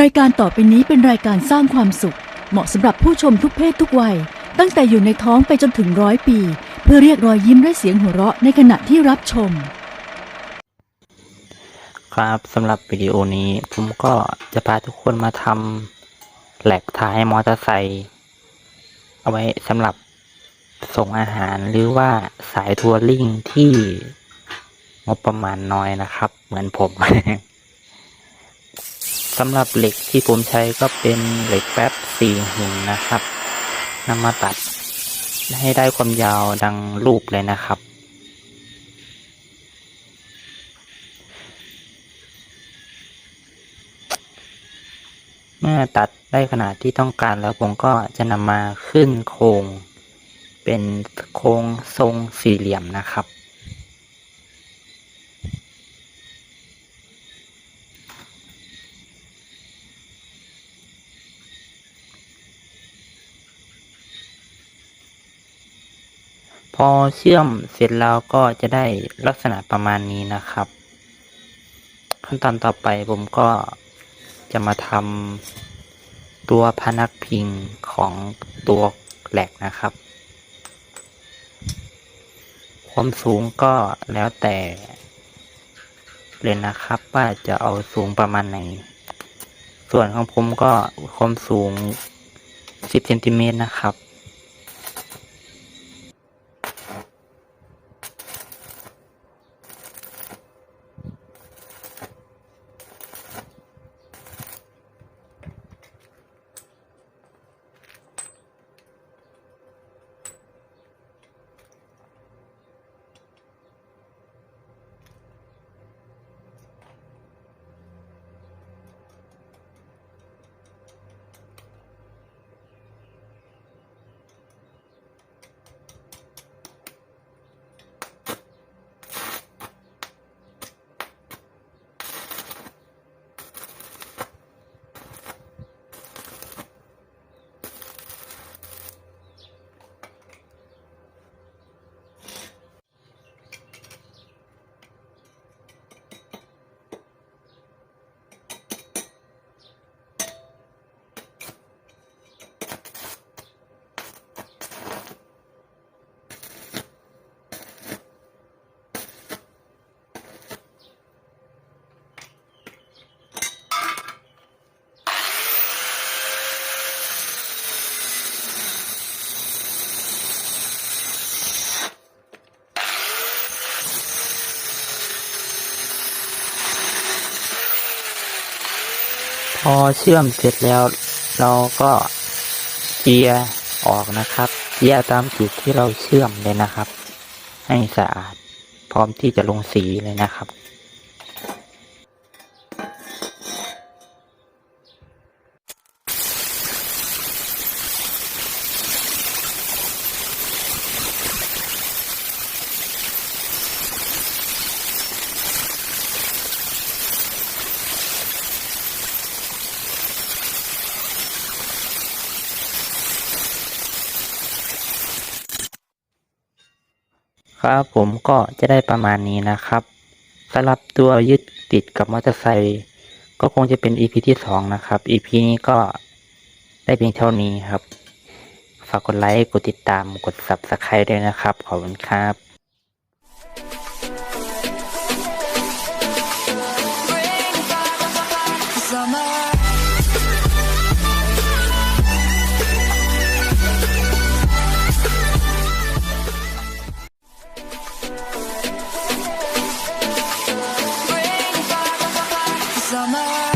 รายการต่อไปนี้เป็นรายการสร้างความสุข เหมาะสำหรับผู้ชมทุกเพศทุกวัย ตั้งแต่อยู่ในท้องไปจนถึงร้อยปี เพื่อเรียกรอยยิ้มและเสียงหัวเราะในขณะที่รับชม ครับสำหรับวิดีโอนี้ผมก็จะพาทุกคนมาทำแหลกท้ายมอเตอร์ไซค์เอาไว้สำหรับส่งอาหารหรือว่าสายทัวริ่งที่งบประมาณน้อยนะครับ เหมือนผม สำหรับเหล็กที่ผมใช้ก็เป็นเหล็กแป๊บสี่หุ่นนะครับนำมาตัดให้ได้ความยาวดังรูปเลยนะครับ เมื่อตัดได้ขนาดที่ต้องการแล้วผมก็จะนำมาขึ้นโครง เป็นโครงทรงสี่เหลี่ยมนะครับ พอเชื่อมเสร็จแล้วก็จะได้ลักษณะประมาณนี้นะครับ ขั้นตอนต่อไปผมก็จะมาทำตัวพนักพิงของตัวแหลกนะครับ ความสูงก็แล้วแต่เลยนะครับ ว่าจะเอาสูงประมาณไหน ส่วนของผมก็ความสูง 10เซนติเมตรนะครับ พอเชื่อมเสร็จแล้ว เราก็เจียออกนะครับเจียตามจุดที่เราเชื่อมเลยนะครับ ให้สะอาด พร้อมที่จะลงสีเลยนะครับ ครับผมก็จะได้ประมาณนี้นะครับสำหรับตัวยึดติดกับมอเตอร์ไซค์ก็คงจะเป็น EP ที่สองนะครับ EP นี้ก็ได้เพียงเท่านี้ครับ ฝากกดไลค์ กดติดตาม กด Subscribe ด้วยนะครับ ขอบคุณครับ summer.